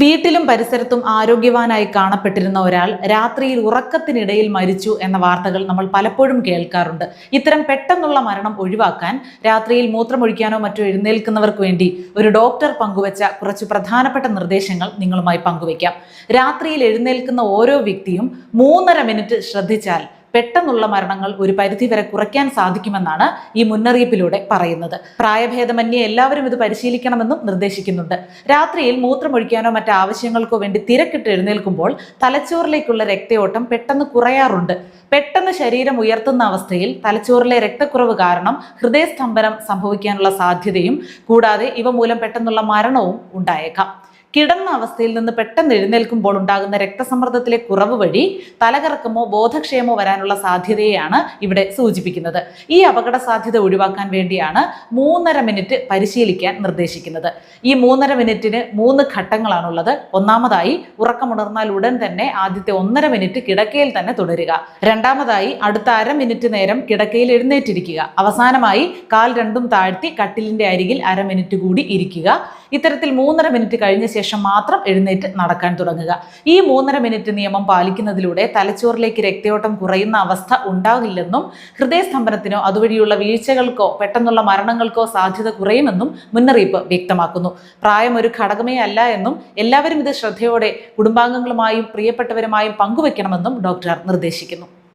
വീട്ടിലും പരിസരത്തും ആരോഗ്യവാനായി കാണപ്പെട്ടിരുന്ന ഒരാൾ രാത്രിയിൽ ഉറക്കത്തിനിടയിൽ മരിച്ചു എന്ന വാർത്തകൾ നമ്മൾ പലപ്പോഴും കേൾക്കാറുണ്ട്. ഇത്തരം പെട്ടെന്നുള്ള മരണം ഒഴിവാക്കാൻ രാത്രിയിൽ മൂത്രമൊഴിക്കാനോ മറ്റോ എഴുന്നേൽക്കുന്നവർക്ക് വേണ്ടി ഒരു ഡോക്ടർ പങ്കുവച്ച കുറച്ച് പ്രധാനപ്പെട്ട നിർദ്ദേശങ്ങൾ നിങ്ങളുമായി പങ്കുവയ്ക്കാം. രാത്രിയിൽ എഴുന്നേൽക്കുന്ന ഓരോ വ്യക്തിയും മൂന്നര മിനിറ്റ് ശ്രദ്ധിച്ചാൽ പെട്ടെന്നുള്ള മരണങ്ങൾ ഒരു പരിധിവരെ കുറയ്ക്കാൻ സാധിക്കുമെന്നാണ് ഈ മുന്നറിയിപ്പിലൂടെ പറയുന്നത്. പ്രായഭേദമന്യേ എല്ലാവരും ഇത് പരിശീലിക്കണമെന്നും നിർദ്ദേശിക്കുന്നുണ്ട്. രാത്രിയിൽ മൂത്രമൊഴിക്കാനോ മറ്റ് ആവശ്യങ്ങൾക്കോ വേണ്ടി തിരക്കിട്ട് എഴുന്നേൽക്കുമ്പോൾ തലച്ചോറിലേക്കുള്ള രക്തയോട്ടം പെട്ടെന്ന് കുറയാറുണ്ട്. പെട്ടെന്ന് ശരീരം ഉയർത്തുന്ന അവസ്ഥയിൽ തലച്ചോറിലെ രക്തക്കുറവ് കാരണം ഹൃദയസ്തംഭനം സംഭവിക്കാനുള്ള സാധ്യതയും കൂടാതെ ഇവ മൂലം പെട്ടെന്നുള്ള മരണവും ഉണ്ടായേക്കാം. കിടന്ന അവസ്ഥയിൽ നിന്ന് പെട്ടെന്ന് എഴുന്നേൽക്കുമ്പോൾ ഉണ്ടാകുന്ന രക്തസമ്മർദ്ദത്തിലെ കുറവ് വഴി തലകറക്കമോ ബോധക്ഷയമോ വരാനുള്ള സാധ്യതയെയാണ് ഇവിടെ സൂചിപ്പിക്കുന്നത്. ഈ അപകട സാധ്യത ഒഴിവാക്കാൻ വേണ്ടിയാണ് മൂന്നര മിനിറ്റ് പരിശീലിക്കാൻ നിർദ്ദേശിക്കുന്നത്. ഈ മൂന്നര മിനിറ്റിന് മൂന്ന് ഘട്ടങ്ങളാണുള്ളത്. ഒന്നാമതായി ഉറക്കമുണർന്നാൽ ഉടൻ തന്നെ ആദ്യത്തെ ഒന്നര മിനിറ്റ് കിടക്കയിൽ തന്നെ തുടരുക. രണ്ടാമതായി അടുത്ത അര മിനിറ്റ് നേരം കിടക്കയിൽ എഴുന്നേറ്റിരിക്കുക. അവസാനമായി കാൽ രണ്ടും താഴ്ത്തി കട്ടിലിന്റെ അരികിൽ അര മിനിറ്റ് കൂടി ഇരിക്കുക. ഇത്തരത്തിൽ മൂന്നര മിനിറ്റ് കഴിഞ്ഞ ശേഷം മാത്രം എഴുന്നേറ്റ് നടക്കാൻ തുടങ്ങുക. ഈ മൂന്നര മിനിറ്റ് നിയമം പാലിക്കുന്നതിലൂടെ തലച്ചോറിലേക്ക് രക്തയോട്ടം കുറയുന്ന അവസ്ഥ ഉണ്ടാകില്ലെന്നും ഹൃദയസ്തംഭനത്തിനോ അതുവഴിയുള്ള വീഴ്ചകൾക്കോ പെട്ടെന്നുള്ള മരണങ്ങൾക്കോ സാധ്യത കുറയുമെന്നും മുന്നറിയിപ്പ് വ്യക്തമാക്കുന്നു. പ്രായം ഒരു ഘടകമേ അല്ല എന്നും എല്ലാവരും ഇത് ശ്രദ്ധയോടെ കുടുംബാംഗങ്ങളുമായും പ്രിയപ്പെട്ടവരുമായും പങ്കുവെക്കണമെന്നും ഡോക്ടർ നിർദ്ദേശിക്കുന്നു.